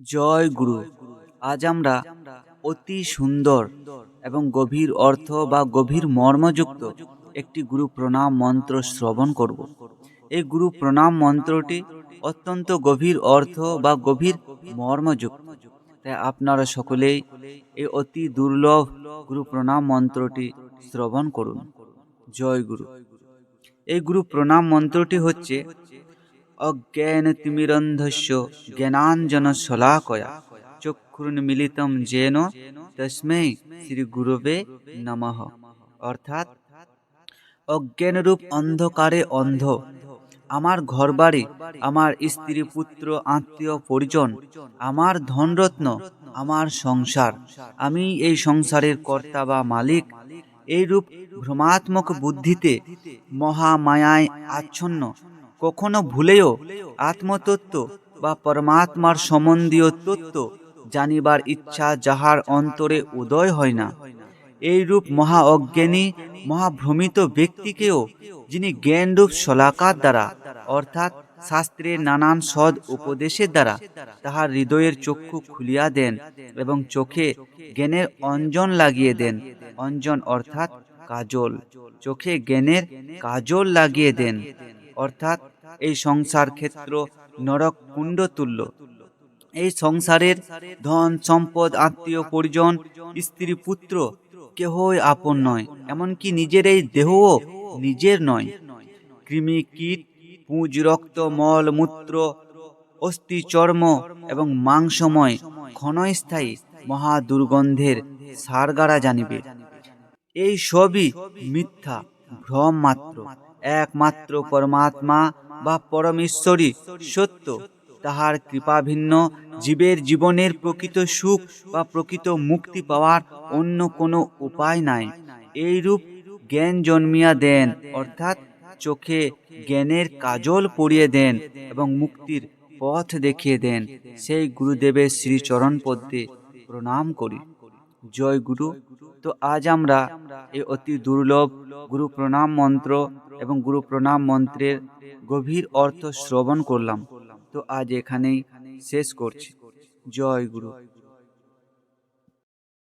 জয় গুরু। আজ আমরা অতি সুন্দর এবং গভীর অর্থ বা গভীর মর্মযুক্ত একটি গুরু প্রণাম মন্ত্র শ্রবণ করব। এই গুরু প্রণাম মন্ত্রটি অত্যন্ত গভীর অর্থ বা গভীর মর্মযুক্ত। তাই আপনারা সকলেই এই অতি দুর্লভ গুরু প্রণাম মন্ত্রটি শ্রবণ করুন। জয় গুরু। এই গুরু প্রণাম মন্ত্রটি হচ্ছে অজ্ঞান তিমিরন্ধস্য জ্ঞানাঞ্জন শলাকয়া। চক্ষুর্মিলিতম যেন শ্রী গুরুবে নমঃ। অর্থাৎ অজ্ঞানরূপ অন্ধকারে অন্ধ। আমার ঘরবাড়ি, আমার স্ত্রী পুত্র, আত্মীয় পরিজন, আমার ধনরত্ন, আমার সংসার। আমি এই সংসারের কর্তা বা মালিক। এইরূপ ভ্রমাত্মক বুদ্ধিতে মহামায়ায় আচ্ছন্ন কখনো ভুলেও আত্মতত্ত্ব বা পরমাত্মার সম্বন্ধীয় তত্ত্ব জানিবার ইচ্ছা যাহার অন্তরে উদয় হয় না। এইরূপ মহা অজ্ঞানী, মহাভ্রমিত ব্যক্তিকেও যিনি জ্ঞানরূপ শলাকার দ্বারা, অর্থাৎ শাস্ত্রের নানান সদ উপদেশের দ্বারা তাহার হৃদয়ের চক্ষু খুলিয়া দেন এবং চোখে জ্ঞানের অঞ্জন লাগিয়ে দেন, অঞ্জন অর্থাৎ কাজল। চোখে জ্ঞানের কাজল লাগিয়ে দেন, অর্থাৎ এই সংসার ক্ষেত্র নরক কুণ্ড তুল্য। এই সংসারের ধন, সম্পদ, আত্মীয়, পরিজন, স্ত্রী, পুত্র কেহই আপন নয়, এমনকি নিজের এই দেহও নিজের নয়। কৃমি কীট, পুঁজ, রক্ত, মল, মূত্র, অস্থি, চর্ম এবং মাংসময় ক্ষণস্থায়ী মহা দুর্গন্ধের সারগারা জানিবে। এই সবই মিথ্যা, ভ্রম মাত্র, একমাত্র পরমাত্মা বা পরমেশ্বরী সত্য, তাহার কৃপাভিন্ন জীবের জীবনের প্রকৃত সুখ বা প্রকৃত মুক্তি পাওয়ার অন্য কোনো উপায় নাই। এইরূপ জ্ঞান জন্মিয়া দেন, অর্থাৎ চোখে জ্ঞানের কাজল পরিয়ে দেন এবং মুক্তির পথ দেখিয়ে দেন। সেই গুরুদেবের শ্রীচরণ পদ্মে প্রণাম করি। জয় গুরু। তো আজ আমরা এই অতি দুর্লভ গুরু প্রণাম মন্ত্র এবং গুরু প্রণাম মন্ত্রের গভীর অর্থ শ্রবণ করলাম। তো আজ এখানেই শেষ করছি। জয় গুরু।